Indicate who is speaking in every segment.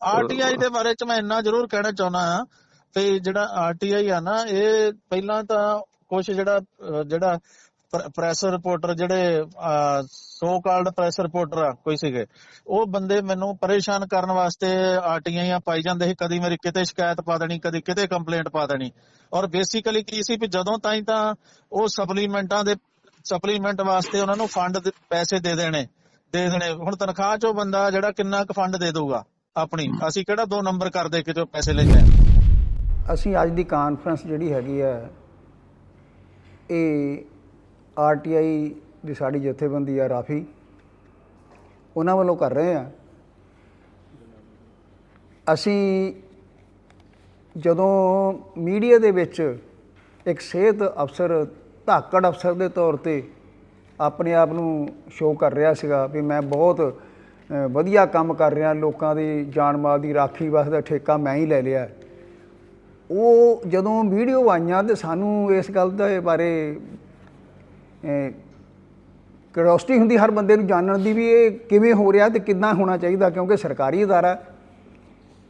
Speaker 1: RTI ਦੇ ਬਾਰੇ ਚ ਮੈਂ ਇੰਨਾ ਜ਼ਰੂਰ ਕਹਿਣਾ ਚਾਹੁੰਦਾ ਆ ਤੇ ਜਿਹੜਾ ਆਰਟੀਆਈ ਆ ਨਾ, ਇਹ ਪਹਿਲਾਂ ਤਾਂ ਕੁਝ ਜਿਹੜਾ ਜਿਹੜਾ ਪ੍ਰੈਸ ਰਿਪੋਰਟਰ ਜਿਹੜੇ ਸੋ ਕਾਲਡ ਪ੍ਰੈਸ ਰਿਪੋਰਟਰ ਆ, ਕੋਈ ਸੀਗੇ, ਉਹ ਬੰਦੇ ਮੈਨੂੰ ਪਰੇਸ਼ਾਨ ਕਰਨ ਵਾਸਤੇ ਆਰਟੀਆਈਆਂ ਪਾਈ ਜਾਂਦੇ ਸੀ, ਕਦੀ ਮੇਰੀ ਕਿਤੇ ਸ਼ਿਕਾਇਤ ਪਾ ਦੇਣੀ, ਕਦੀ ਕਿਤੇ ਕੰਪਲੇਂਟ ਪਾ ਦੇਣੀ। ਔਰ ਬੇਸਿਕਲੀ ਕੀ ਸੀ ਵੀ ਜਦੋਂ ਤਾਈਂ ਤਾਂ ਉਹ ਸਪਲੀਮੈਂਟਾਂ ਦੇ ਸਪਲੀਮੈਂਟ ਵਾਸਤੇ ਉਹਨਾਂ ਨੂੰ ਫੰਡ ਪੈਸੇ ਦੇ ਦੇਣੇ ਦੇ ਦੇਣੇ। ਹੁਣ ਤਨਖਾਹ ਚੋਂ ਬੰਦਾ ਜਿਹੜਾ ਕਿੰਨਾ ਕੁ ਫੰਡ ਦੇ ਦਊਗਾ? ਆਪਣੀ। ਅਸੀਂ ਕਿਹੜਾ ਦੋ ਨੰਬਰ ਕਰ ਦੇ ਕੇ ਜੋ ਪੈਸੇ ਲੈਂਦੇ ਆ
Speaker 2: ਅਸੀਂ ਅੱਜ ਦੀ ਕਾਨਫਰੰਸ ਜਿਹੜੀ ਹੈਗੀ ਹੈ ਇਹ ਆਰਟੀਆਈ ਦੀ ਸਾਡੀ ਜਥੇਬੰਦੀ ਆ ਰਾਫੀ। ਉਹਨਾਂ ਵੱਲੋਂ ਕਰ ਰਹੇ ਆ ਅਸੀਂ ਜਦੋਂ ਮੀਡੀਆ ਦੇ ਵਿੱਚ ਇੱਕ ਸਿਹਤ ਅਫਸਰ ਧਾਕੜ ਅਫਸਰ ਦੇ ਤੌਰ ਤੇ ਆਪਣੇ ਆਪ ਨੂੰ ਸ਼ੋਅ ਕਰ ਰਿਹਾ ਸੀਗਾ ਵੀ ਮੈਂ ਬਹੁਤ ਵਧੀਆ ਕੰਮ ਕਰ ਰਿਹਾ, ਲੋਕਾਂ ਦੀ ਜਾਨ ਮਾਲ ਦੀ ਰਾਖੀ ਵਾਸਤੇ ਠੇਕਾ ਮੈਂ ਹੀ ਲੈ ਲਿਆ ਉਹ ਜਦੋਂ ਵੀਡੀਓ ਆਈਆਂ ਤੇ ਸਾਨੂੰ ਇਸ ਗੱਲ ਦੇ ਬਾਰੇ ਕਿਉਰਿਓਸਿਟੀ ਹੁੰਦੀ ਹਰ ਬੰਦੇ ਨੂੰ ਜਾਣਨ ਦੀ ਵੀ ਇਹ ਕਿਵੇਂ ਹੋ ਰਿਹਾ ਤੇ ਕਿੱਦਾਂ ਹੋਣਾ ਚਾਹੀਦਾ, ਕਿਉਂਕਿ ਸਰਕਾਰੀ ਅਦਾਰਾ ਹੈ।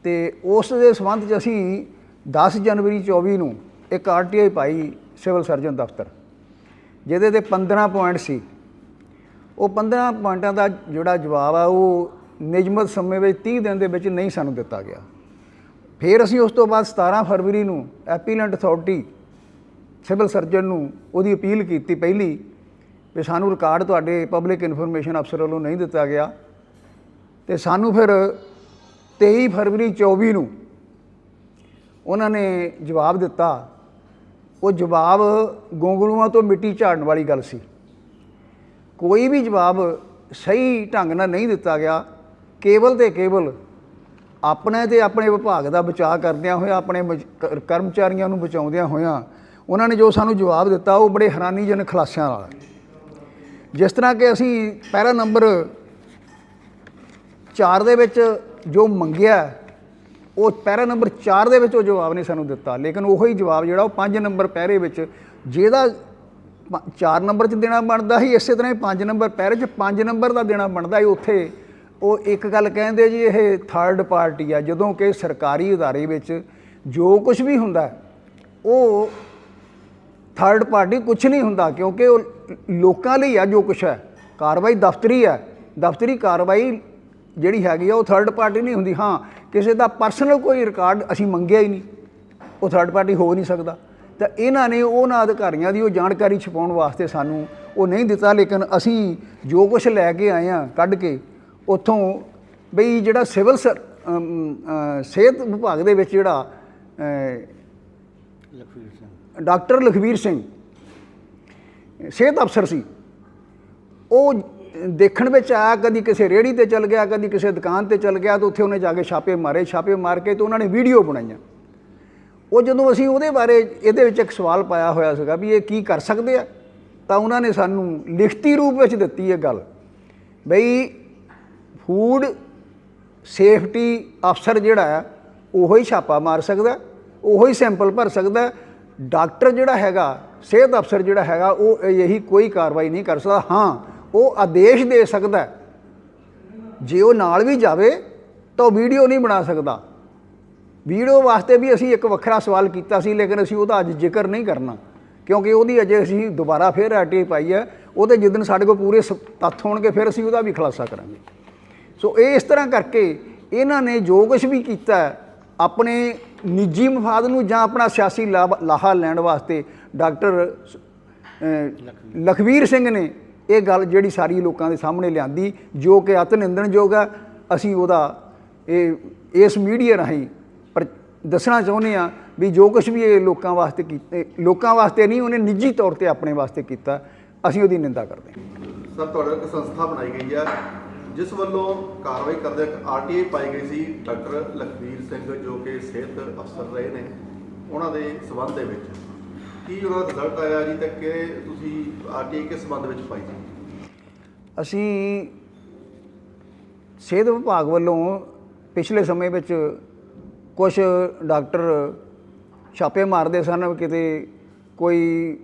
Speaker 2: ਤੇ ਉਸ ਦੇ ਸੰਬੰਧ 'ਚ ਅਸੀਂ 10 ਜਨਵਰੀ 24 ਨੂੰ ਇੱਕ ਆਰਟੀਆਈ ਪਾਈ ਸਿਵਲ ਸਰਜਨ ਦਫ਼ਤਰ, ਜਿਹਦੇ ਤੇ 15 ਪੁਆਇੰਟ ਸੀ ਉਹ 15 ਪੁਆਇੰਟਾਂ ਦਾ ਜਿਹੜਾ ਜਵਾਬ ਆ, ਉਹ ਨਿਯਮਤ ਸਮੇਂ ਵਿੱਚ 30 ਦਿਨ ਦੇ ਵਿੱਚ ਨਹੀਂ ਸਾਨੂੰ ਦਿੱਤਾ ਗਿਆ। ਫਿਰ ਅਸੀਂ ਉਸ ਤੋਂ ਬਾਅਦ 17 ਫਰਵਰੀ ਨੂੰ ਐਪੀਲੈਂਟ ਅਥਾਰਟੀ, ਸਿਵਲ ਸਰਜਨ ਨੂੰ ਉਹਦੀ ਅਪੀਲ ਕੀਤੀ ਪਹਿਲੀ ਵੀ ਸਾਨੂੰ ਰਿਕਾਰਡ ਤੁਹਾਡੇ ਪਬਲਿਕ ਇਨਫੋਰਮੇਸ਼ਨ ਅਫਸਰ ਵੱਲੋਂ ਨਹੀਂ ਦਿੱਤਾ ਗਿਆ। ਤੇ ਸਾਨੂੰ ਫਿਰ 23 ਫਰਵਰੀ 24 ਨੂੰ ਉਹਨਾਂ ਨੇ ਜਵਾਬ ਦਿੱਤਾ। ਉਹ ਜਵਾਬ ਗੋਂਗਲੂਆਂ ਤੋਂ ਮਿੱਟੀ ਝਾੜਨ ਵਾਲੀ ਗੱਲ ਸੀ। ਕੋਈ ਵੀ ਜਵਾਬ ਸਹੀ ਢੰਗ ਨਾਲ ਨਹੀਂ ਦਿੱਤਾ ਗਿਆ। ਕੇਵਲ ਤੇ ਕੇਵਲ ਆਪਣੇ ਤੇ ਆਪਣੇ ਵਿਭਾਗ ਦਾ ਬਚਾਅ ਕਰਦਿਆਂ ਹੋਇਆ, ਆਪਣੇ ਮਜ- ਕਰਮਚਾਰੀਆਂ ਨੂੰ ਬਚਾਉਂਦਿਆਂ ਹੋਇਆਂ ਉਹਨਾਂ ਨੇ ਜੋ ਸਾਨੂੰ ਜਵਾਬ ਦਿੱਤਾ, ਉਹ ਬੜੇ ਹੈਰਾਨੀਜਨਕ ਖੁਲਾਸਿਆਂ ਨਾਲ। ਜਿਸ ਤਰ੍ਹਾਂ ਕਿ ਅਸੀਂ ਪੈਰਾ ਨੰਬਰ 4 ਦੇ ਵਿੱਚ ਜੋ ਮੰਗਿਆ, ਉਹ ਪੈਰਾ ਨੰਬਰ 4 ਦੇ ਵਿੱਚ ਉਹ ਜਵਾਬ ਨਹੀਂ ਸਾਨੂੰ ਦਿੱਤਾ। ਲੇਕਿਨ ਉਹੀ ਜਵਾਬ ਜਿਹੜਾ ਉਹ 5 ਨੰਬਰ ਪੈਰੇ ਵਿੱਚ, ਜਿਹਦਾ 4 ਨੰਬਰ 'ਚ ਦੇਣਾ ਬਣਦਾ ਸੀ, ਇਸੇ ਤਰ੍ਹਾਂ ਹੀ 5 ਨੰਬਰ ਪੈਰ 'ਚ 5 ਨੰਬਰ ਦਾ ਦੇਣਾ ਬਣਦਾ ਸੀ ਉੱਥੇ। ਉਹ ਇੱਕ ਗੱਲ ਕਹਿੰਦੇ ਜੀ, ਇਹ ਥਰਡ ਪਾਰਟੀ ਆ, ਜਦੋਂ ਕਿ ਸਰਕਾਰੀ ਅਦਾਰੇ ਵਿੱਚ ਜੋ ਕੁਝ ਵੀ ਹੁੰਦਾ, ਉਹ ਥਰਡ ਪਾਰਟੀ ਕੁਝ ਨਹੀਂ ਹੁੰਦਾ, ਕਿਉਂਕਿ ਉਹ ਲੋਕਾਂ ਲਈ ਆ ਜੋ ਕੁਝ ਹੈ, ਕਾਰਵਾਈ ਦਫ਼ਤਰੀ ਹੈ। ਦਫ਼ਤਰੀ ਕਾਰਵਾਈ ਜਿਹੜੀ ਹੈਗੀ ਆ, ਉਹ ਥਰਡ ਪਾਰਟੀ ਨਹੀਂ ਹੁੰਦੀ। ਹਾਂ, ਕਿਸੇ ਦਾ ਪਰਸਨਲ ਕੋਈ ਰਿਕਾਰਡ ਅਸੀਂ ਮੰਗਿਆ ਹੀ ਨਹੀਂ, ਉਹ ਥਰਡ ਪਾਰਟੀ ਹੋ ਨਹੀਂ ਸਕਦਾ। ਤਾਂ ਇਹਨਾਂ ਨੇ ਉਹਨਾਂ ਅਧਿਕਾਰੀਆਂ ਦੀ ਉਹ ਜਾਣਕਾਰੀ ਛਪਾਉਣ ਵਾਸਤੇ ਸਾਨੂੰ ਉਹ ਨਹੀਂ ਦਿੱਤਾ ਲੇਕਿਨ ਅਸੀਂ ਜੋ ਕੁਝ ਲੈ ਕੇ ਆਏ ਆ ਕੱਢ ਕੇ ਉੱਥੋਂ ਬਈ ਜਿਹੜਾ ਸਿਵਲ ਸਰ- ਸਿਹਤ ਵਿਭਾਗ ਦੇ ਵਿੱਚ ਜਿਹੜਾ ਅ, ਡਾਕਟਰ ਲਖਵੀਰ ਸਿੰਘ ਸਿਹਤ ਅਫਸਰ ਸੀ। ਉਹ ਦੇਖਣ ਵਿੱਚ ਆਇਆ ਕਦੀ ਕਿਸੇ ਰੇੜੀ ਤੇ ਚਲ ਗਿਆ ਕਦੀ ਕਿਸੇ ਦੁਕਾਨ ਤੇ ਚਲ ਗਿਆ ਤਾਂ ਉੱਥੇ ਉਹਨੇ ਜਾ ਕੇ ਛਾਪੇ ਮਾਰੇ ਛਾਪੇ ਮਾਰ ਕੇ ਤੇ ਉਹਨਾਂ ਨੇ ਵੀਡੀਓ ਬਣਾਈਆਂ। ਉਹ ਜਦੋਂ ਅਸੀਂ ਉਹਦੇ ਬਾਰੇ ਇਹਦੇ ਵਿੱਚ ਇੱਕ ਸਵਾਲ ਪਾਇਆ ਹੋਇਆ ਸੀਗਾ ਵੀ ਇਹ ਕੀ ਕਰ ਸਕਦੇ ਆ, ਤਾਂ ਉਹਨਾਂ ਨੇ ਸਾਨੂੰ ਲਿਖਤੀ ਰੂਪ ਵਿੱਚ ਦਿੱਤੀ ਇਹ ਗੱਲ ਬਈ ਫੂਡ ਸੇਫਟੀ ਅਫਸਰ ਜਿਹੜਾ ਹੈ ਉਹੋ ਹੀ ਛਾਪਾ ਮਾਰ ਸਕਦਾ, ਉਹੋ ਹੀ ਸੈਂਪਲ ਭਰ ਸਕਦਾ, ਡਾਕਟਰ ਜਿਹੜਾ ਹੈਗਾ, ਸਿਹਤ ਅਫਸਰ ਜਿਹੜਾ ਹੈਗਾ, ਉਹ ਇਹੀ ਕੋਈ ਕਾਰਵਾਈ ਨਹੀਂ ਕਰ ਸਕਦਾ। ਹਾਂ, ਉਹ ਆਦੇਸ਼ ਦੇ ਸਕਦਾ। ਜੇ ਉਹ ਨਾਲ ਵੀ ਜਾਵੇ, ਤਾਂ ਉਹ ਵੀਡੀਓ ਨਹੀਂ ਬਣਾ ਸਕਦਾ। ਵੀਡੀਓ ਵਾਸਤੇ ਵੀ ਅਸੀਂ ਇੱਕ ਵੱਖਰਾ ਸਵਾਲ ਕੀਤਾ ਸੀ, ਲੇਕਿਨ ਅਸੀਂ ਉਹਦਾ ਅੱਜ ਜ਼ਿਕਰ ਨਹੀਂ ਕਰਨਾ। ਕਿਉਂਕਿ ਉਹਦੀ ਅਜੇ ਅਸੀਂ ਦੁਬਾਰਾ ਫੇਰ ਆਰਟੀ ਪਾਈ ਹੈ, ਉਹਦੇ ਜਿੱਦਨ ਸਾਡੇ ਕੋਲ ਪੂਰੇ ਸ- ਤੱਥ ਹੋਣਗੇ, ਫਿਰ ਅਸੀਂ ਉਹਦਾ ਵੀ ਖੁਲਾਸਾ ਕਰਾਂਗੇ। ਸੋ ਇਹ ਇਸ ਤਰ੍ਹਾਂ ਕਰਕੇ ਇਹਨਾਂ ਨੇ ਜੋ ਕੁਝ ਵੀ ਕੀਤਾ, ਆਪਣੇ ਨਿੱਜੀ ਮਫਾਦ ਨੂੰ ਜਾਂ ਆਪਣਾ ਸਿਆਸੀ ਲਾਭ- ਲਾਹਾ ਲੈਣ ਵਾਸਤੇ ਡਾਕਟਰ ਲਖਵੀਰ ਸਿੰਘ ਨੇ ਇਹ ਗੱਲ ਜਿਹੜੀ ਸਾਰੀ ਲੋਕਾਂ ਦੇ ਸਾਹਮਣੇ ਲਿਆਂਦੀ, ਜੋ ਕਿ ਅਤ ਨਿੰਦਣਯੋਗ ਹੈ, ਅਸੀਂ ਉਹਦਾ ਇਹ, ਇਸ ਮੀਡੀਆ ਰਾਹੀਂ ਦੱਸਣਾ ਚਾਹੁੰਦੇ ਆ ਵੀ ਜੋ ਕੁਝ ਵੀ ਇਹ ਲੋਕਾਂ ਵਾਸਤੇ ਕੀਤੇ ਲੋਕਾਂ ਵਾਸਤੇ ਨਹੀਂ ਉਹਨੇ ਨਿੱਜੀ ਤੌਰ ਤੇ ਆਪਣੇ ਵਾਸਤੇ ਕੀਤਾ ਅਸੀਂ ਉਹਦੀ ਨਿੰਦਾ ਕਰਦੇ ਹਾਂ।
Speaker 3: ਸਰ ਤੁਹਾਡੇ ਇੱਕ ਸੰਸਥਾ ਬਣਾਈ ਗਈ ਹੈ ਜਿਸ ਵੱਲੋਂ ਕਾਰਵਾਈ ਕਰਦੇ ਇੱਕ ਆਰਟੀਆਈ ਪਾਈ ਗਈ ਸੀ ਡਾਕਟਰ ਲਖਵੀਰ ਸਿੰਘ ਜੋ ਕਿ ਸਿਹਤ ਅਫਸਰ ਰਹੇ ਨੇ ਉਹਨਾਂ ਦੇ ਸਬੰਧ ਦੇ ਵਿੱਚ। ਕੀ ਉਹਨਾਂ ਦਾ ਰਿਜ਼ਲਟ ਆਇਆ ਜੀ ਤੇ ਕਿ ਤੁਸੀਂ ਆਰਟੀਆਈ ਕਿਸ ਸਬੰਧ ਵਿੱਚ ਪਾਈ ਸੀ?
Speaker 2: ਅਸੀਂ ਸਿਹਤ ਵਿਭਾਗ ਵੱਲੋਂ ਪਿਛਲੇ ਸਮੇਂ ਵਿੱਚ ਕੁਝ ਡਾਕਟਰ ਛਾਪੇ ਮਾਰਦੇ ਸਨ ਕਿਤੇ ਕੋਈ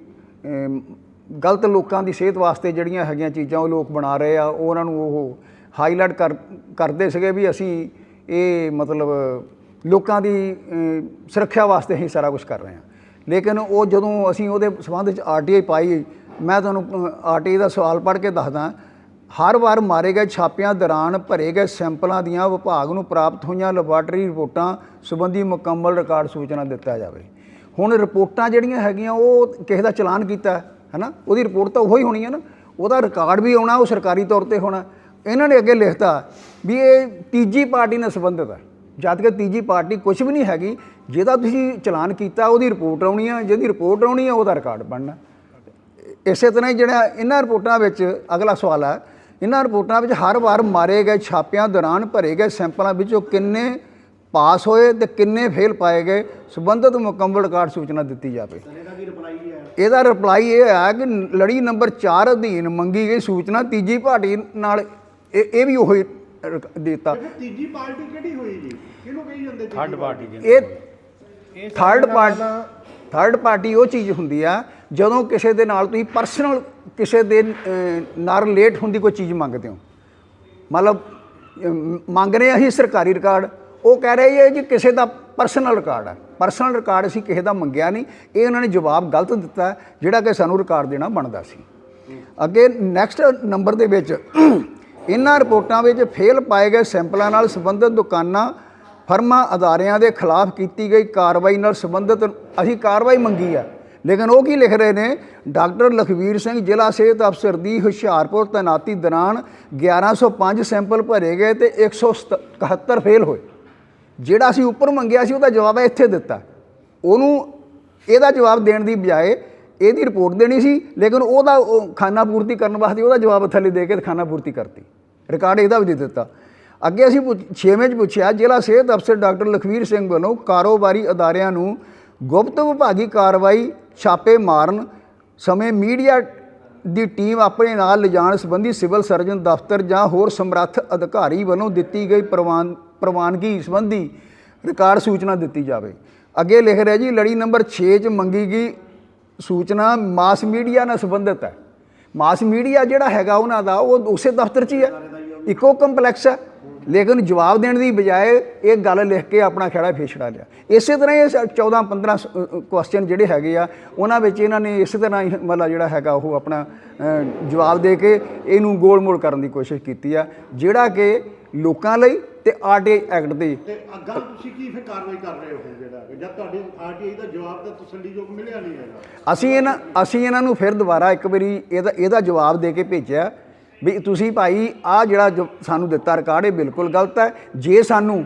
Speaker 2: ਗਲਤ ਲੋਕਾਂ ਦੀ ਸਿਹਤ ਵਾਸਤੇ ਜਿਹੜੀਆਂ ਹੈਗੀਆਂ ਚੀਜ਼ਾਂ ਉਹ ਲੋਕ ਬਣਾ ਰਹੇ ਆ, ਉਹ ਉਹਨਾਂ ਨੂੰ ਉਹ ਹਾਈਲਾਈਟ ਕਰ, ਕਰਦੇ ਸੀਗੇ ਵੀ ਅਸੀਂ ਇਹ ਮਤਲਬ ਲੋਕਾਂ ਦੀ ਸੁਰੱਖਿਆ ਵਾਸਤੇ ਹੀ ਸਾਰਾ ਕੁਝ ਕਰ ਰਹੇ ਹਾਂ ਲੇਕਿਨ ਉਹ ਜਦੋਂ ਅਸੀਂ ਉਹਦੇ ਸੰਬੰਧ ਵਿੱਚ ਆਰਟੀਆਈ ਪਾਈ, ਮੈਂ ਤੁਹਾਨੂੰ ਆਰਟੀਆਈ ਦਾ ਸਵਾਲ ਪੜ੍ਹ ਕੇ ਦੱਸਦਾ ਹਰ ਵਾਰ ਮਾਰੇ ਗਏ ਛਾਪਿਆਂ ਦੌਰਾਨ ਭਰੇ ਗਏ ਸੈਂਪਲਾਂ ਦੀਆਂ ਵਿਭਾਗ ਨੂੰ ਪ੍ਰਾਪਤ ਹੋਈਆਂ ਲੈਬਾਰਟਰੀ ਰਿਪੋਰਟਾਂ ਸੰਬੰਧੀ ਮੁਕੰਮਲ ਰਿਕਾਰਡ ਸੂਚਨਾ ਦਿੱਤਾ ਜਾਵੇ। ਹੁਣ ਰਿਪੋਰਟਾਂ ਜਿਹੜੀਆਂ ਹੈਗੀਆਂ, ਉਹ ਕਿਸੇ ਦਾ ਚਲਾਨ ਕੀਤਾ ਹੈ ਨਾ ਉਹਦੀ ਰਿਪੋਰਟ ਤਾਂ ਉਹੀ ਹੋਣੀ ਹੈ ਨਾ। ਉਹਦਾ ਰਿਕਾਰਡ ਵੀ ਆਉਣਾ, ਉਹ ਸਰਕਾਰੀ ਤੌਰ ਤੇ ਹੋਣਾ। ਇਹਨਾਂ ਨੇ ਅੱਗੇ ਲਿਖਤਾ ਵੀ ਇਹ ਤੀਜੀ ਪਾਰਟੀ ਨਾਲ ਸੰਬੰਧਿਤ ਹੈ ਜਦ ਕਿ ਤੀਜੀ ਪਾਰਟੀ ਕੁਝ ਵੀ ਨਹੀਂ ਹੈਗੀ, ਜਿਹਦਾ ਤੁਸੀਂ ਚਲਾਨ ਕੀਤਾ, ਉਹਦੀ ਰਿਪੋਰਟ ਆਉਣੀ ਆ, ਜਿਹਦੀ ਰਿਪੋਰਟ ਆਉਣੀ ਹੈ ਉਹਦਾ ਰਿਕਾਰਡ ਬਣਨਾ। ਇਸੇ ਤਰ੍ਹਾਂ ਹੀ ਜਿਹੜਾ ਇਹਨਾਂ ਰਿਪੋਰਟਾਂ ਵਿੱਚ ਅਗਲਾ ਸਵਾਲ ਹੈ ਇਹਨਾਂ ਰਿਪੋਰਟਾਂ ਵਿੱਚ ਹਰ ਵਾਰ ਮਾਰੇ ਗਏ ਛਾਪਿਆਂ ਦੌਰਾਨ ਭਰੇ ਗਏ ਸੈਂਪਲਾਂ ਵਿੱਚੋਂ ਕਿੰਨੇ ਪਾਸ ਹੋਏ ਤੇ ਕਿੰਨੇ ਫੇਲ ਪਾਏ ਗਏ ਸੰਬੰਧਿਤ ਮੁਕੰਮਲ ਰਿਕਾਰਡ ਸੂਚਨਾ ਦਿੱਤੀ ਜਾਵੇ। ਇਹਦਾ ਰਿਪਲਾਈ ਇਹ ਹੈ ਕਿ ਲੜੀ ਨੰਬਰ 4 ਅਧੀਨ ਮੰਗੀ ਗਈ ਸੂਚਨਾ ਤੀਜੀ ਪਾਰਟੀ ਨਾਲ ਇਹ ਇਹ ਵੀ ਉਹੀ ਦਿੱਤਾ।
Speaker 4: ਤੀਜੀ ਪਾਰਟੀ ਕਿਹੜੀ ਹੋਈ ਜੀ? ਕਿਹਨੂੰ ਕਹੀ ਜਾਂਦੇ
Speaker 5: ਥਰਡ ਪਾਰਟੀ?
Speaker 2: ਇਹ ਥਰਡ ਪਾਰਟੀ ਥਰਡ ਪਾਰਟੀ ਉਹ ਚੀਜ਼ ਹੁੰਦੀ ਆ ਜਦੋਂ ਕਿਸੇ ਦੇ ਨਾਲ ਤੁਸੀਂ ਪਰਸਨਲ ਕਿਸੇ ਦੇ ਨਾਲ ਰਿਲੇਟ ਹੁੰਦੀ ਕੋਈ ਚੀਜ਼ ਮੰਗਦੇ ਹੋ? ਮਤਲਬ ਮੰਗ ਰਹੇ ਹਾਂ ਅਸੀਂ ਸਰਕਾਰੀ ਰਿਕਾਰਡ, ਉਹ ਕਹਿ ਰਹੇ ਹੈ ਜੀ ਕਿਸੇ ਦਾ ਪਰਸਨਲ ਰਿਕਾਰਡ ਹੈ ਪਰਸਨਲ ਰਿਕਾਰਡ ਅਸੀਂ ਕਿਸੇ ਦਾ ਮੰਗਿਆ ਨਹੀਂ। ਇਹ ਉਹਨਾਂ ਨੇ ਜਵਾਬ ਗਲਤ ਦਿੱਤਾ, ਜਿਹੜਾ ਕਿ ਸਾਨੂੰ ਰਿਕਾਰਡ ਦੇਣਾ ਬਣਦਾ ਸੀ। ਅੱਗੇ ਨੈਕਸਟ ਨੰਬਰ ਦੇ ਵਿੱਚ, ਇਹਨਾਂ ਰਿਪੋਰਟਾਂ ਵਿੱਚ ਫੇਲ ਪਾਏ ਗਏ ਸੈਂਪਲਾਂ ਨਾਲ ਸੰਬੰਧਿਤ ਦੁਕਾਨਾਂ, ਫਰਮਾਂ ਅਦਾਰਿਆਂ ਦੇ ਖਿਲਾਫ ਕੀਤੀ ਗਈ ਕਾਰਵਾਈ ਨਾਲ ਸੰਬੰਧਿਤ, ਅਸੀਂ ਕਾਰਵਾਈ ਮੰਗੀ ਆ। ਲੇਕਿਨ ਉਹ ਕੀ ਲਿਖ ਰਹੇ ਨੇ? ਡਾਕਟਰ ਲਖਵੀਰ ਸਿੰਘ ਜ਼ਿਲ੍ਹਾ ਸਿਹਤ ਅਫਸਰ ਦੀ ਹੁਸ਼ਿਆਰਪੁਰ ਤੈਨਾਤੀ ਦੌਰਾਨ 1105 ਸੈਂਪਲ ਭਰੇ ਗਏ ਤੇ 171 ਫੇਲ ਹੋਏ। ਜਿਹੜਾ ਅਸੀਂ ਉੱਪਰ ਮੰਗਿਆ ਸੀ, ਉਹਦਾ ਜਵਾਬ ਇੱਥੇ ਦਿੱਤਾ। ਉਹਨੂੰ ਇਹਦਾ ਜਵਾਬ ਦੇਣ ਦੀ ਬਜਾਏ ਇਹਦੀ ਰਿਪੋਰਟ ਦੇਣੀ ਸੀ, ਲੇਕਿਨ ਉਹਦਾ ਉਹ ਖਾਨਾ ਪੂਰਤੀ ਕਰਨ ਵਾਸਤੇ ਉਹਦਾ ਜਵਾਬ ਥੱਲੇ ਦੇ ਕੇ ਖਾਨਾ ਪੂਰਤੀ ਕਰਤੀ। ਰਿਕਾਰਡ ਇਹਦਾ ਵੀ ਦੇ ਦਿੱਤਾ। ਅੱਗੇ ਅਸੀਂ ਪੁੱਛ- ਛੇਵੇਂ 'ਚ ਪੁੱਛਿਆ, ਜ਼ਿਲ੍ਹਾ ਸਿਹਤ ਅਫਸਰ ਡਾਕਟਰ ਲਖਵੀਰ ਸਿੰਘ ਵੱਲੋਂ ਕਾਰੋਬਾਰੀ ਅਦਾਰਿਆਂ ਨੂੰ ਗੁਪਤ ਵਿਭਾਗੀ ਕਾਰਵਾਈ ਛਾਪੇ ਮਾਰਨ ਸਮੇਂ ਮੀਡੀਆ ਦੀ ਟੀਮ ਆਪਣੇ ਨਾਲ ਲਿਜਾਣ ਸੰਬੰਧੀ ਸਿਵਲ ਸਰਜਨ ਦਫ਼ਤਰ ਜਾਂ ਹੋਰ ਸਮਰੱਥ ਅਧਿਕਾਰੀ ਵੱਲੋਂ ਦਿੱਤੀ ਗਈ ਪ੍ਰਵਾਨ, ਪ੍ਰਵਾਨਗੀ ਸੰਬੰਧੀ ਰਿਕਾਰਡ ਸੂਚਨਾ ਦਿੱਤੀ ਜਾਵੇ। ਅੱਗੇ ਲਿਖ ਰਿਹਾ ਜੀ, ਲੜੀ ਨੰਬਰ 6 'ਚ ਮੰਗੀ ਗਈ ਸੂਚਨਾ ਮਾਸ ਮੀਡੀਆ ਨਾਲ ਸੰਬੰਧਿਤ ਹੈ। ਮਾਸ ਮੀਡੀਆ ਜਿਹੜਾ ਹੈਗਾ ਉਹਨਾਂ ਦਾ, ਉਹ ਉਸੇ ਦਫ਼ਤਰ 'ਚ ਹੀ ਹੈ। ਇੱਕੋ ਕੰਪਲੈਕਸ ਹੈ ਲੇਕਿਨ ਜਵਾਬ ਦੇਣ ਦੀ ਬਜਾਏ ਇਹ ਗੱਲ ਲਿਖ ਕੇ ਆਪਣਾ ਖੇੜਾ ਫੇਛੜਾ ਲਿਆ। ਇਸੇ ਤਰ੍ਹਾਂ ਇਹ 14 15 ਕੁਐਸਚਨ ਜਿਹੜੇ ਹੈਗੇ ਆ ਉਹਨਾਂ ਵਿੱਚ ਇਹਨਾਂ ਨੇ ਇਸੇ ਤਰ੍ਹਾਂ ਹੀ ਮਤਲਬ ਜਿਹੜਾ ਹੈਗਾ ਉਹ ਆਪਣਾ ਜਵਾਬ ਦੇ ਕੇ ਇਹਨੂੰ ਗੋਲ ਮੋਲ ਕਰਨ ਦੀ ਕੋਸ਼ਿਸ਼ ਕੀਤੀ ਆ ਜਿਹੜਾ ਕਿ ਲੋਕਾਂ ਲਈ ਤੇ ਆਰਟੀ ਐਕਟ ਦੇ
Speaker 4: ਤੇ ਅੱਗਾ ਤੁਸੀਂ ਕੀ ਫਿਰ ਕਾਰਵਾਈ ਕਰ ਰਹੇ ਹੋ ਜਿਹੜਾ ਕਿ ਜਦ ਤੁਹਾਡੀ ਆਰਟੀਆਈ ਦਾ ਜਵਾਬ ਤਾਂ ਤਸੱਲੀਯੋਗ ਮਿਲਿਆ ਨਹੀਂ ਹੈਗਾ?
Speaker 2: ਅਸੀਂ ਇਹਨਾਂ ਅਸੀਂ ਇਹਨਾਂ ਨੂੰ ਫਿਰ ਦੁਬਾਰਾ ਇੱਕ ਵਾਰੀ ਇਹਦਾ ਇਹਦਾ ਜਵਾਬ ਦੇ ਕੇ ਭੇਜਿਆ। ਵੀ ਤੁਸੀਂ ਭਾਈ ਆ ਜਿਹੜਾ ਜੋ ਸਾਨੂੰ ਦਿੱਤਾ ਰਿਕਾਰਡ, ਇਹ ਬਿਲਕੁਲ ਗਲਤ ਹੈ। ਜੇ ਸਾਨੂੰ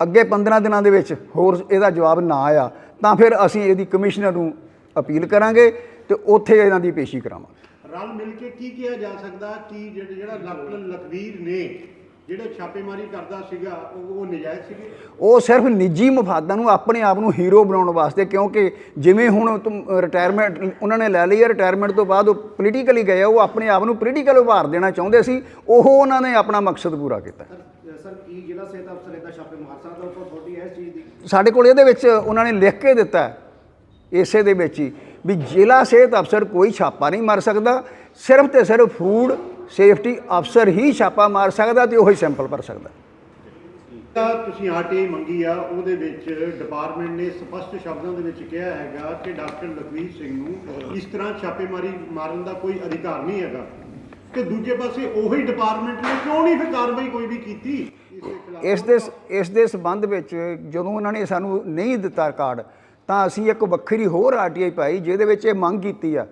Speaker 2: ਅੱਗੇ 15 ਦਿਨਾਂ ਦੇ ਵਿੱਚ ਹੋਰ ਇਹਦਾ ਜਵਾਬ ਨਾ ਆਇਆ, ਤਾਂ ਫਿਰ ਅਸੀਂ ਇਹਦੀ ਕਮਿਸ਼ਨਰ ਨੂੰ ਅਪੀਲ ਕਰਾਂਗੇ ਤੇ ਉੱਥੇ ਇਹਨਾਂ ਦੀ ਪੇਸ਼ੀ ਕਰਾਵਾਂਗੇ।
Speaker 4: ਰਲ ਮਿਲ ਕੇ ਕੀ ਕਿਹਾ ਜਾ ਸਕਦਾ, ਕਿ ਜਿਹੜਾ ਜਿਹੜਾ ਲਖਵੀਰ ਨੇ ਜਿਹੜਾ ਛਾਪੇਮਾਰੀ ਕਰਦਾ ਸੀਗਾ ਉਹ ਨਜਾਇਜ਼ ਸੀਗੇ?
Speaker 2: ਉਹ ਸਿਰਫ ਨਿੱਜੀ ਮਫਾਦਾਂ ਨੂੰ ਆਪਣੇ ਆਪ ਨੂੰ ਹੀਰੋ ਬਣਾਉਣ ਵਾਸਤੇ ਕਿਉਂਕਿ ਜਿਵੇਂ ਹੁਣ ਰਿਟਾਇਰਮੈਂਟ ਉਹਨਾਂ ਨੇ ਲੈ ਲਈ ਹੈ ਰਿਟਾਇਰਮੈਂਟ ਤੋਂ ਬਾਅਦ ਉਹ ਪੋਲੀਟੀਕਲੀ ਗਏ ਉਹ ਆਪਣੇ ਆਪ ਨੂੰ ਪੋਲੀਟੀਕਲ ਉਭਾਰ ਦੇਣਾ ਚਾਹੁੰਦੇ ਸੀ ਉਹ ਉਹਨਾਂ ਨੇ ਆਪਣਾ ਮਕਸਦ ਪੂਰਾ ਕੀਤਾ।
Speaker 6: ਸਰ ਕੀ ਜ਼ਿਲ੍ਹਾ ਸਿਹਤ ਅਫਸਰ ਇਹਦਾ ਛਾਪੇ ਮਾਰ ਸਕਦਾ ਉਹ ਥੋੜੀ ਇਸ ਚੀਜ਼ ਦੀ?
Speaker 2: ਸਾਡੇ ਕੋਲ ਇਹਦੇ ਵਿੱਚ ਉਹਨਾਂ ਨੇ ਲਿਖ ਕੇ ਦਿੱਤਾ ਇਸੇ ਦੇ ਵਿੱਚ ਹੀ ਵੀ ਜ਼ਿਲ੍ਹਾ ਸਿਹਤ ਅਫਸਰ ਕੋਈ ਛਾਪਾ ਨਹੀਂ ਮਾਰ ਸਕਦਾ ਸਿਰਫ ਤੇ ਸਿਰਫ ਫੂਡ ਸੇਫਟੀ ਅਫਸਰ ਹੀ ਛਾਪਾ ਮਾਰ ਸਕਦਾ ਤੇ ਉਹੀ ਸੈਂਪਲ ਭਰ ਸਕਦਾ।
Speaker 4: ਤਾਂ ਤੁਸੀਂ ਆਰਟੀਆਈ ਮੰਗੀ ਆ ਉਹਦੇ ਵਿੱਚ ਡਿਪਾਰਟਮੈਂਟ ਨੇ ਸਪਸ਼ਟ ਸ਼ਬਦਾਂ ਦੇ ਵਿੱਚ ਕਿਹਾ ਹੈਗਾ ਕਿ ਡਾਕਟਰ ਲਖਵੀਰ ਸਿੰਘ ਨੂੰ ਇਸ ਤਰ੍ਹਾਂ ਛਾਪੇਮਾਰੀ ਮਾਰਨ ਦਾ ਕੋਈ ਅਧਿਕਾਰ ਨਹੀਂ ਹੈਗਾ। ਤੇ ਦੂਜੇ ਪਾਸੇ ਉਹੀ ਡਿਪਾਰਟਮੈਂਟ ਨੇ ਕਿਉਂ ਨਹੀਂ ਫਿਰ ਕਾਰਵਾਈ ਕੋਈ ਵੀ ਕੀਤੀ? ਇਸ ਦੇ
Speaker 2: ਇਸ ਦੇ ਸਬੰਧ ਵਿੱਚ ਜਦੋਂ ਉਹਨਾਂ ਨੇ ਸਾਨੂੰ ਨਹੀਂ ਦਿੱਤਾ ਰਿਕਾਰਡ ਤਾਂ ਅਸੀਂ ਇੱਕ ਵੱਖਰੀ ਹੋਰ ਆਰਟੀਆਈ ਪਾਈ ਜਿਹਦੇ ਵਿੱਚ ਇਹ ਮੰਗ ਕੀਤੀ ਆ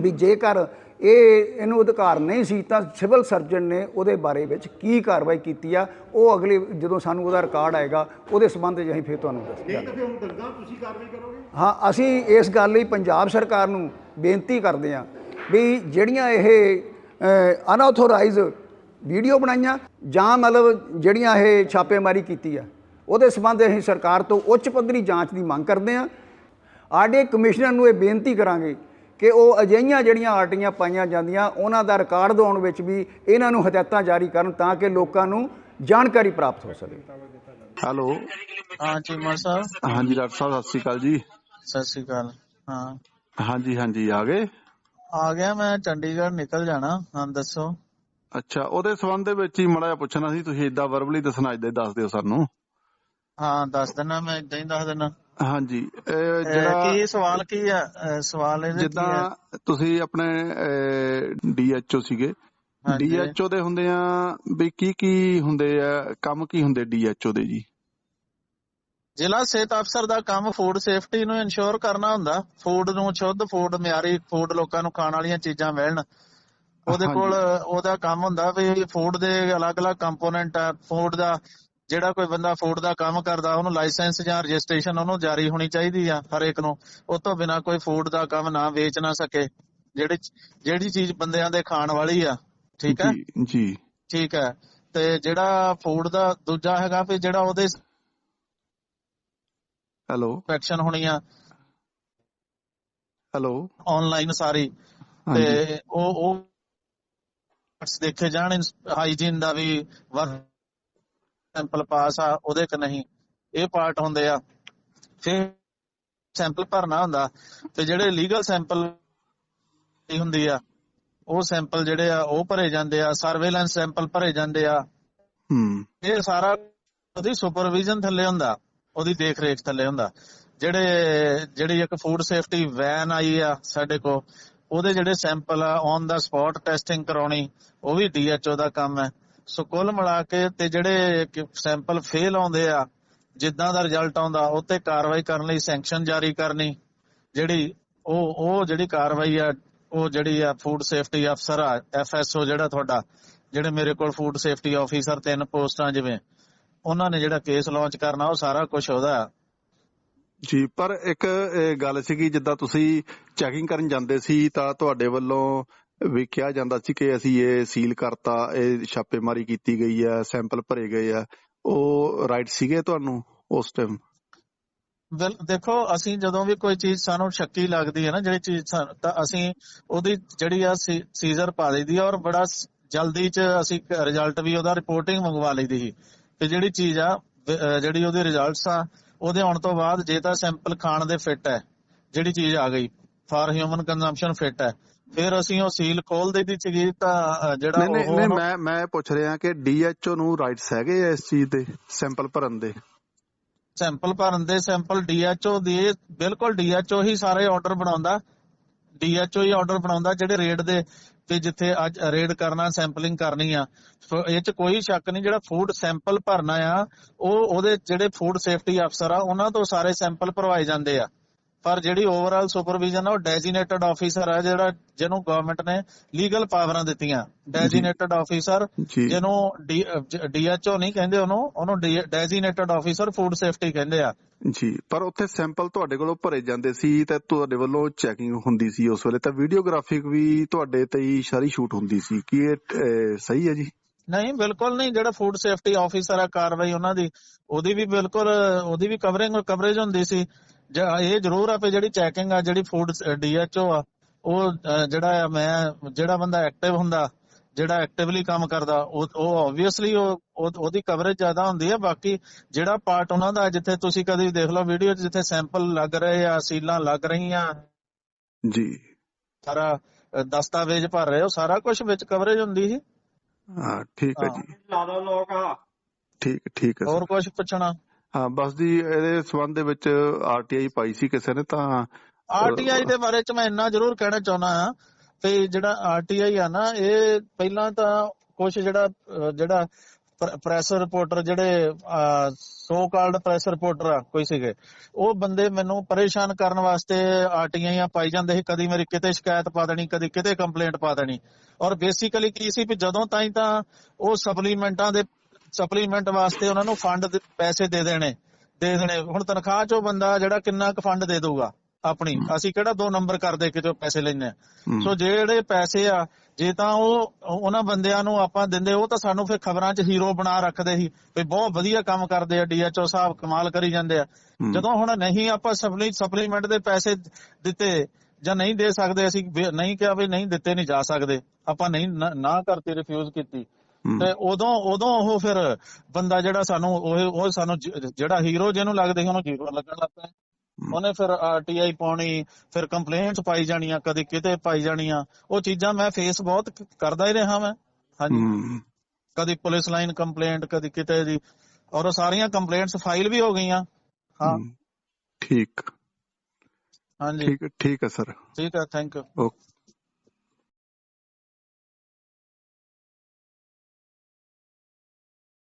Speaker 2: ਵੀ ਜੇਕਰ ਇਹ ਇਹਨੂੰ ਅਧਿਕਾਰ ਨਹੀਂ ਸੀ ਤਾਂ ਸਿਵਲ ਸਰਜਨ ਨੇ ਉਹਦੇ ਬਾਰੇ ਵਿੱਚ ਕੀ ਕਾਰਵਾਈ ਕੀਤੀ ਆ ਉਹ ਅਗਲੇ ਜਦੋਂ ਸਾਨੂੰ ਉਹਦਾ ਰਿਕਾਰਡ ਆਏਗਾ ਉਹਦੇ ਸਬੰਧ ਵਿੱਚ ਅਸੀਂ ਫਿਰ ਤੁਹਾਨੂੰ ਦੱਸਾਂਗੇ
Speaker 4: ਨਹੀਂ ਤਾਂ ਫਿਰ ਹੁਣ ਦਰਗਾਹ ਤੁਸੀਂ ਕਾਰਵਾਈ ਕਰੋਗੇ?
Speaker 2: ਹਾਂ ਅਸੀਂ ਇਸ ਗੱਲ ਲਈ ਪੰਜਾਬ ਸਰਕਾਰ ਨੂੰ ਬੇਨਤੀ ਕਰਦੇ ਹਾਂ ਵੀ ਜਿਹੜੀਆਂ ਇਹ ਅਨਆਥੋਰਾਈਜ਼ ਵੀਡੀਓ ਬਣਾਈਆਂ ਜਾਂ ਮਤਲਬ ਜਿਹੜੀਆਂ ਇਹ ਛਾਪੇਮਾਰੀ ਕੀਤੀ ਆ ਉਹਦੇ ਸੰਬੰਧ ਅਸੀਂ ਸਰਕਾਰ ਤੋਂ ਉੱਚ ਪੱਧਰੀ ਜਾਂਚ ਦੀ ਮੰਗ ਕਰਦੇ ਹਾਂ। ਆਰਡੀਏ ਕਮਿਸ਼ਨਰ ਨੂੰ ਇਹ ਬੇਨਤੀ ਕਰਾਂਗੇ ਕਿ ਉਹ ਅਜਿਹੀਆਂ ਜਿਹੜੀਆਂ ਆਰਟੀਆਂ ਪਾਈਆਂ ਜਾਂਦੀਆਂ ਉਹਨਾਂ ਦਾ ਰਿਕਾਰਡ ਦਿਵਾਉਣ ਵਿੱਚ ਵੀ ਇਹਨਾਂ ਨੂੰ ਹਦਾਇਤਾਂ ਜਾਰੀ ਕਰਨ ਤਾਂ ਕਿ ਲੋਕਾਂ ਨੂੰ ਜਾਣਕਾਰੀ ਪ੍ਰਾਪਤ ਹੋ ਸਕੇ।
Speaker 7: ਹੈਲੋ।
Speaker 1: ਹਾਂ ਚੀਮਾ ਸਾਹਿਬ।
Speaker 7: ਹਾਂਜੀ ਡਾਕਟਰ ਸਾਹਿਬ ਸਤਿ ਸ਼੍ਰੀ ਅਕਾਲ ਜੀ।
Speaker 1: ਸਤਿ ਸ਼੍ਰੀ ਅਕਾਲ ਹਾਂ।
Speaker 7: ਹਾਂਜੀ ਹਾਂਜੀ ਆ ਗਏ?
Speaker 1: ਆ ਗਿਆ ਮੈਂ ਚੰਡੀਗੜ੍ਹ ਨਿਕਲ ਜਾਣਾ ਹਾਂ ਦੱਸੋ।
Speaker 7: ਅੱਛਾ ਉਹਦੇ ਸਬੰਧ ਦੇ ਵਿੱਚ ਹੀ ਮੜਾ ਜਿਹਾ ਪੁੱਛਣਾ ਸੀ ਤੁਸੀਂ ਇਦਾਂ ਵਰਬਲੀ ਦੱਸਣਾ ਇਦਾਂ ਦੱਸ ਦਿਓ ਸਾਨੂੰ।
Speaker 1: ਹਾਂ ਦੱਸ ਦਿੰਦਾ ਮੈਂ ਇਦਾਂ ਹੀ ਦੱਸ ਦਿੰਦਾ
Speaker 7: ਹਾਂਜੀ। ਜਿਹੜਾ
Speaker 1: ਕੀ ਸਵਾਲ ਕੀ ਆ? ਸਵਾਲ ਇਹਦੇ
Speaker 7: ਜਿੱਦਾਂ ਤੁਸੀਂ ਆਪਣੇ ਡੀਐਚਓ ਸੀਗੇ। ਡੀਐਚਓ ਦੇ ਹੁੰਦੇ ਆ ਵੀ ਕੀ ਕੀ ਹੁੰਦੇ ਆ ਕੰਮ ਕੀ ਹੁੰਦੇ ਡੀਐਚਓ ਦੇ ਜੀ?
Speaker 1: ਜ਼ਿਲ੍ਹਾ ਸਿਹਤ ਅਫਸਰ ਦਾ ਕੰਮ ਫੂਡ ਸੇਫਟੀ ਨੂੰ ਇਨਸ਼ੋਰ ਕਰਨਾ ਹੁੰਦਾ। ਫੂਡ ਨੂੰ ਸ਼ੁੱਧ ਫੂਡ ਮਿਆਰੀ ਫੂਡ ਲੋਕਾਂ ਨੂੰ ਖਾਣ ਵਾਲੀਆਂ ਚੀਜ਼ਾਂ ਮਿਲਣ। ਉਹਦੇ। ਕੋਲ ਉਹਦਾ ਕੰਮ ਹੁੰਦਾ ਵੀ ਫੂਡ ਦੇ ਅਲੱਗ-ਅਲੱਗ ਕੰਪੋਨੈਂਟ ਆ। ਫੂਡ ਦਾ ਜਿਹੜਾ ਕੋਈ ਬੰਦਾ ਫੂਡ ਦਾ ਕੰਮ ਕਰਦਾ ਉਹਨੂੰ ਲਾਇਸੈਂਸ ਜਾਂ ਰਜਿਸਟ੍ਰੇਸ਼ਨ ਉਹਨੂੰ ਜਾਰੀ ਹੋਣੀ ਚਾਹੀਦੀ ਆ ਹਰੇਕ ਨੂੰ। ਉਹ ਤੋਂ ਬਿਨਾ ਕੋਈ ਫੂਡ ਦਾ ਕੰਮ ਨਾ ਵੇਚ ਨਾ ਸਕੇ। ਜਿਹੜੀ ਜਿਹੜੀ ਚੀਜ਼ ਬੰਦਿਆਂ ਦੇ ਖਾਣ ਵਾਲੀ ਆ ਠੀਕ ਹੈ
Speaker 7: ਜੀ
Speaker 1: ਠੀਕ ਹੈ ਤੇ ਜਿਹੜਾ ਫੂਡ ਦਾ ਦੂਜਾ ਹੈਗਾ ਵੀ ਜਿਹੜਾ ਉਹਦੇ
Speaker 7: ਹੈਲੋ।
Speaker 1: ਇਨਸਪੈਕਸ਼ਨ ਹੋਣੀ ਆ
Speaker 7: ਹੈਲੋ।
Speaker 1: ਆਨਲਾਈਨ ਸਾਰੀ। ਤੇ ਉਹ ਉਹ ਦੇਖੇ ਜਾਣ ਹਾਈਜੀਨ ਦਾ ਵੀ ਵਰ ਸੈਂਪਲ ਪਾਸ ਆ ਉਹਦੇ ਕਿ ਨਹੀਂ। ਇਹ ਪਾਰਟ ਹੁੰਦੇ ਆ। ਫਿਰ ਸੈਂਪਲ ਭਰਨਾ ਹੁੰਦਾ। ਤੇ ਜਿਹੜੇ ਲੀਗਲ ਸੈਂਪਲ ਹੁੰਦੀ ਆ ਉਹ ਸੈਂਪਲ ਜਿਹੜੇ ਆ ਉਹ ਭਰੇ ਜਾਂਦੇ ਆ। ਸਰਵੇਲੈਂਸ ਸੈਂਪਲ ਭਰੇ ਜਾਂਦੇ ਆ।
Speaker 7: ਹੂੰ।
Speaker 1: ਇਹ ਸਾਰਾ ਉਹਦੀ ਸੁਪਰਵਿਜ਼ਨ ਥੱਲੇ ਹੁੰਦਾ। ਉਹਦੀ ਦੇਖ ਰੇਖ ਥੱਲੇ ਹੁੰਦਾ। ਜਿਹੜੇ ਜਿਹੜੀ ਇੱਕ ਫੂਡ ਸੇਫਟੀ ਵੈਨ ਆਈ ਆ ਸਾਡੇ ਕੋ ਉਹਦੇ ਜਿਹੜੇ ਸੈਂਪਲ ਆ ਔਨ ਦਾ ਸਪੌਟ ਟੈਸਟਿੰਗ ਕਰਾਉਣੀ ਉਹ ਵੀ ਡੀਐਚਓ ਦਾ ਕੰਮ ਹੈ। ਸੋ ਕੁੱਲ ਮਿਲਾ ਕੇ ਤੇ ਜਿਹੜੇ ਸੈਂਪਲ ਫੇਲ ਆਉਂਦੇ ਆ, ਜਿੱਦਾਂ ਦਾ ਰਿਜ਼ਲਟ ਆਉਂਦਾ, ਉਹ ਤੇ ਕਾਰਵਾਈ ਕਰਨ ਲਈ ਸੈਂਕਸ਼ਨ ਜਾਰੀ ਕਰਨੀ ਜਿਹੜੀ ਉਹ ਉਹ ਜਿਹੜੀ ਕਾਰਵਾਈ ਆ, ਉਹ ਜਿਹੜੀ ਆ ਫੂਡ ਸੇਫਟੀ ਅਫਸਰ ਆ ਐਫਐਸਓ ਜਿਹੜਾ ਤੁਹਾਡਾ, ਜਿਹੜੇ ਮੇਰੇ ਕੋਲ ਫੂਡ ਸੇਫਟੀ ਆਫੀਸਰ ਤਿੰਨ ਪੋਸਟਾਂ ਜਿਵੇਂ, ਉਹਨਾਂ ਨੇ ਜਿਹੜਾ ਕੇਸ ਲਾਂਚ ਕਰਨਾ, ਉਹ ਸਾਰਾ ਕੁਝ ਉਹਦਾ ਆ।
Speaker 7: ਜੀ, ਪਰ ਇੱਕ ਇਹ ਗੱਲ ਸੀਗੀ, ਜਿੱਦਾਂ ਤੁਸੀਂ ਚੈਕਿੰਗ ਕਰਨ ਜਾਂਦੇ ਸੀ, ਤਾਂ ਤੁਹਾਡੇ ਵੱਲੋਂ ਵੀ ਕਿਹਾ ਜਾਂਦਾ ਸੀ ਕਿ ਅਸੀਂ ਇਹ ਸੀਲ ਕਰਤਾ, ਇਹ ਛਾਪੇਮਾਰੀ ਕੀਤੀ ਗਈ ਹੈ ਸੈਂਪਲ ਭਰੇ ਗਏ ਆ ਉਹ ਰਾਈਟ ਸੀਗੇ ਤੁਹਾਨੂੰ ਉਸ ਟਾਈਮ
Speaker 1: ਦੇਖੋ, ਅਸੀਂ ਜਦੋਂ ਵੀ ਕੋਈ ਚੀਜ਼ ਸਾਨੂੰ ਸ਼ੱਕੀ ਲੱਗਦੀ ਹੈ ਨਾ, ਜਿਹੜੀ ਚੀਜ਼ ਤਾਂ ਅਸੀਂ ਉਹਦੀ ਜਿਹੜੀ ਆ ਸੀਜ਼ਰ ਪਾ ਦਈਦੀ ਆ ਔਰ ਬੜਾ ਜਲਦੀ ਚ ਅਸੀਂ ਰਿਜ਼ਲਟ ਵੀ ਉਹਦਾ ਰਿਪੋਰਟਿੰਗ ਮੰਗਵਾ ਲਈਦੀ ਸੀ ਤੇ ਜਿਹੜੀ ਚੀਜ਼ ਆ, ਵ- ਅਹ ਜਿਹੜੀ ਉਹਦੇ ਰਿਜ਼ਲਟਸ ਆ, ਉਹਦੇ ਆਉਣ ਤੋਂ ਬਾਅਦ ਜੇ ਤਾਂ ਸੈਂਪਲ ਖਾਣ ਦੇ ਫਿੱਟ ਹੈ, ਜਿਹੜੀ ਚੀਜ਼ ਆ ਗਈ। ਫਾਰ ਹਿਊਮਨ ਕੰਜ਼ੰਪਸ਼ਨ ਫਿੱਟ ਹੈ। ਫਿਰ ਅਸੀਂ ਉਹ ਸੀਲ ਖੋਲ ਦੇਦੀ ਸੀਗੀ ਤਾਂ ਜਿਹੜਾ
Speaker 7: ਨਹੀਂ ਨਹੀਂ ਮੈਂ ਮੈਂ ਪੁੱਛ ਰਿਹਾ ਕਿ ਡੀਐਚਓ ਨੂੰ ਰਾਈਟਸ ਹੈਗੇ ਇਸ ਚੀਜ਼ ਦੇ ਸੈਂਪਲ ਭਰਨ ਦੇ?
Speaker 1: ਸੈਂਪਲ ਭਰਨ ਦੇ ਸੈਂਪਲ ਡੀਐਚਓ ਦੇ ਬਿਲਕੁਲ ਡੀਐਚਓ ਹੀ ਸਾਰੇ ਆਰਡਰ ਬਣਾਉਂਦਾ। ਡੀਐਚਓ ਹੀ ਆਰਡਰ ਬਣਾਉਂਦਾ ਜਿਹੜੇ ਰੇਡ ਦੇ ਤੇ ਜਿੱਥੇ ਅੱਜ ਰੇਡ ਕਰਨਾ ਸੈਂਪਲਿੰਗ ਕਰਨੀ ਆ। ਸੋ ਇਹ ਚ ਕੋਈ ਸ਼ੱਕ ਨਹੀਂ ਜਿਹੜਾ ਫੂਡ ਸੈਂਪਲ ਭਰਨਾ ਆ ਉਹ ਉਹਦੇ ਜਿਹੜੇ ਫੂਡ ਸੇਫਟੀ ਅਫਸਰ ਆ ਉਹਨਾਂ ਤੋਂ ਸਾਰੇ ਸੈਂਪਲ ਭਰਵਾਏ ਜਾਂਦੇ ਆ। ਪਰ ਜਿਹੜੀ ਓਵਰਆਲ ਸੁਪਰਵਿਜ਼ਨ ਆ ਉਹ ਡੈਜ਼ਿਨੇਟਡ ਆਫੀਸਰ ਆ ਜਿਹੜਾ ਜਿਹਨੂੰ ਗਵਰਨਮੈਂਟ ਨੇ ਲੀਗਲ ਪਾਵਰਾਂ ਦਿੱਤੀਆਂ। ਡੈਜ਼ਿਨੇਟਡ ਆਫੀਸਰ ਜਿਹਨੂੰ ਡੀਐਚਓ ਨਹੀਂ ਕਹਿੰਦੇ ਉਹਨੂੰ ਉਹਨੂੰ ਡੈਜ਼ਿਨੇਟਡ ਆਫੀਸਰ ਫੂਡ ਸੇਫਟੀ ਕਹਿੰਦੇ ਆ।
Speaker 7: ਜੀ ਪਰ ਉੱਥੇ ਸੈਂਪਲ ਤੁਹਾਡੇ ਕੋਲੋਂ ਭਰੇ ਜਾਂਦੇ ਸੀ ਤੇ ਤੁਹਾਡੇ ਵੱਲੋਂ ਚੈਕਿੰਗ ਹੁੰਦੀ ਸੀ ਉਸ ਵੇਲੇ ਤਾਂ ਵੀਡੀਓਗ੍ਰਾਫਿਕ ਵੀ ਤੁਹਾਡੇ ਤੇ ਹੀ ਸਾਰੀ ਸ਼ੂਟ ਹੁੰਦੀ ਸੀ। ਕੀ ਇਹ ਸਹੀ ਹੈ ਜੀ?
Speaker 1: ਨਹੀਂ ਬਿਲਕੁਲ ਨਹੀਂ ਜਿਹੜਾ ਫੂਡ ਸੇਫਟੀ ਆਫੀਸਰ ਆ ਕਾਰਵਾਈ ਉਹਨਾਂ ਦੀ ਉਹਦੀ ਵੀ ਬਿਲਕੁਲ ਉਹਦੀ ਵੀ ਕਵਰਿੰਗ ਕਵਰੇਜ ਹੁੰਦੀ ਸੀ। ਇਹ ਜ਼ਰੂਰ ਆ ਵੀ ਜਿਹੜੀ ਚੈਕਿੰਗ ਆ ਜਿਹੜੀ ਫੂਡ ਡੀਐਚਓ ਆ ਉਹ ਜਿਹੜਾ ਆ ਮੈਂ ਜਿਹੜਾ ਬੰਦਾ ਐਕਟਿਵ ਹੁੰਦਾ ਜਿਹੜਾ ਐਕਟਿਵਲੀ ਕੰਮ ਕਰਦਾ ਉਹ ਆਬਵੀਅਸਲੀ ਉਹ ਉਹ- ਉਹਦੀ ਕਵਰੇਜ ਜ਼ਿਆਦਾ ਹੁੰਦੀ ਹੈ ਬਾਕੀ ਜਿਹੜਾ ਪਾਰਟ ਉਹਨਾਂ ਦਾ ਜਿੱਥੇ ਤੁਸੀਂ ਕਦੀ ਦੇਖ ਲਓ ਵੀਡੀਓ ਜਿੱਥੇ ਸੈਂਪਲ ਲੱਗ ਰਹੇ ਆ ਸੀਲਾਂ ਲੱਗ ਰਹੀਆਂ।
Speaker 7: ਜੀ।
Speaker 1: ਸਾਰਾ ਦਸਤਾਵੇਜ਼ ਭਰ ਰਹੇ ਉਹ ਸਾਰਾ ਕੁਝ ਵਿੱਚ ਕਵਰੇਜ ਹੁੰਦੀ ਸੀ?
Speaker 7: ਹਾਂ ਠੀਕ ਹੈ। ਜੀ।
Speaker 6: ਲਾਦਾ ਲੋਕ ਆ
Speaker 7: ਠੀਕ ਠੀਕ ਹੈ
Speaker 1: ਹੋਰ। ਕੁਝ ਪੁੱਛਣਾ?
Speaker 7: ਹਾਂ, ਬਸ ਜੀ, ਇਹਦੇ ਸਬੰਧ ਦੇ ਵਿੱਚ ਆਰਟੀਆਈ ਪਾਈ ਸੀ ਕਿਸੇ ਨੇ ਤਾਂ
Speaker 1: ਆਰਟੀਆਈ ਦੇ ਬਾਰੇ ਚ ਮੈਂ ਇੰਨਾ ਜ਼ਰੂਰ ਕਹਿਣਾ ਚਾਹੁੰਦਾ ਆ ਤੇ ਜਿਹੜਾ ਆਰਟੀਆਈ ਆ ਨਾ, ਇਹ ਪਹਿਲਾਂ ਤਾਂ ਕੁਝ ਜਿਹੜਾ ਜਿਹੜਾ ਪ੍ਰੈਸ ਰਿਪੋਰਟਰ ਜਿਹੜੇ ਸੋ ਕਾਲਡ ਪ੍ਰੈਸ ਰਿਪੋਰਟਰ ਆ, ਕੋਈ ਸੀਗੇ, ਉਹ ਬੰਦੇ ਮੈਨੂੰ ਪਰੇਸ਼ਾਨ ਕਰਨ ਵਾਸਤੇ ਆਰਟੀਆਈਆਂ ਪਾਈ ਜਾਂਦੇ ਸੀ, ਕਦੀ ਮੇਰੀ ਕਿਤੇ ਸ਼ਿਕਾਇਤ ਪਾ ਦੇਣੀ, ਕਦੀ ਕਿਤੇ ਕੰਪਲੇਂਟ ਪਾ ਦੇਣੀ। ਔਰ ਬੇਸਿਕਲੀ ਕੀ ਸੀ ਵੀ ਜਦੋਂ ਤਾਈਂ ਤਾਂ ਉਹ ਸਪਲੀਮੈਂਟਾਂ ਦੇ ਸਪਲੀਮੈਂਟ ਵਾਸਤੇ ਉਹਨਾਂ ਨੂੰ ਫੰਡ ਪੈਸੇ ਦੇ ਦੇਣੇ ਦੇ ਦੇਣੇ। ਹੁਣ ਤਨਖਾਹ ਚੋਂ ਬੰਦਾ ਜਿਹੜਾ ਕਿੰਨਾ ਕੁ ਫੰਡ ਦੇ ਦਊਗਾ ਆਪਣੀ ਅਸੀਂ ਕਿਹੜਾ ਦੋ ਨੰਬਰ ਕਰਦੇ ਕਿ ਜੋ ਪੈਸੇ ਲੈਣੇ ਸੋ ਜਿਹੜੇ ਪੈਸੇ ਆ ਜੇ ਤਾਂ ਉਹ ਉਹਨਾਂ ਬੰਦਿਆਂ ਨੂੰ ਆਪਾਂ ਦਿੰਦੇ ਉਹ ਤਾਂ ਸਾਨੂੰ ਫਿਰ ਖਬਰਾਂ 'ਚ ਹੀਰੋ ਬਣਾ ਰੱਖਦੇ ਸੀ ਵੀ ਬਹੁਤ ਵਧੀਆ ਕੰਮ ਕਰਦੇ ਆ ਡੀਐਚਓ ਸਾਹਿਬ ਕਮਾਲ ਕਰੀ ਜਾਂਦੇ ਆ। ਜਦੋਂ ਹੁਣ ਨਹੀਂ ਆਪਾਂ ਸਪਲੀ ਸਪਲੀਮੈਂਟ ਦੇ ਪੈਸੇ ਦਿੱਤੇ ਜਾਂ ਨਹੀਂ ਦੇ ਸਕਦੇ ਅਸੀਂ ਨਹੀਂ ਕਿਹਾ ਵੀ ਨਹੀਂ ਦਿੱਤੇ ਨਹੀਂ ਜਾ ਸਕਦੇ। ਆਪਾਂ ਨਹੀਂ ਨਾ ਕਰਤੀ ਰਿਫਿਊਜ਼ ਕੀਤੀ। ਤੇ ਉਦੋਂ ਉਦੋਂ ਉਹ ਫਿਰ ਬੰਦਾ ਜਿਹੜਾ ਸਾਨੂੰ ਉਹ ਉਹ ਸਾਨੂੰ ਜਿਹੜਾ ਹੀਰੋ ਜਿਹਨੂੰ ਲੱਗਦੇ ਸੀ ਉਹਨੂੰ ਹੀਰੋ ਲੱਗਣ ਲੱਗ ਪਿਆ। ਉਹਨੇ ਫਿਰ ਆਰਟੀਆਈ ਪਾਉਣੀ ਫਿਰ ਕੰਪਲੇਂਟਸ ਪਾਈ ਜਾਣੀਆਂ ਕਦੇ ਕਿਤੇ ਪਾਈ ਜਾਣੀਆਂ। ਉਹ ਚੀਜ਼ਾਂ ਮੈਂ ਫੇਸ ਬਹੁਤ ਕਰਦਾ ਹੀ ਰਿਹਾ ਮੈਂ। ਹਾਂਜੀ। ਕਦੀ ਪੁਲਿਸ ਲਾਈਨ ਕੰਪਲੇਂਟ ਕਦੀ ਕਿਤੇ ਦੀ। ਔਰ ਉਹ ਸਾਰੀਆਂ ਕੰਪਲੇਂਟਸ ਫਾਈਲ ਵੀ ਹੋ ਗਈਆਂ। ਹਾਂ।
Speaker 7: ਹੂੰ। ਠੀਕ।
Speaker 1: ਹਾਂਜੀ।
Speaker 7: ਠੀਕ ਠੀਕ ਹੈ ਸਰ।
Speaker 1: ਠੀਕ ਹੈ ਥੈਂਕ ਯੂ
Speaker 7: ਓਕੇ।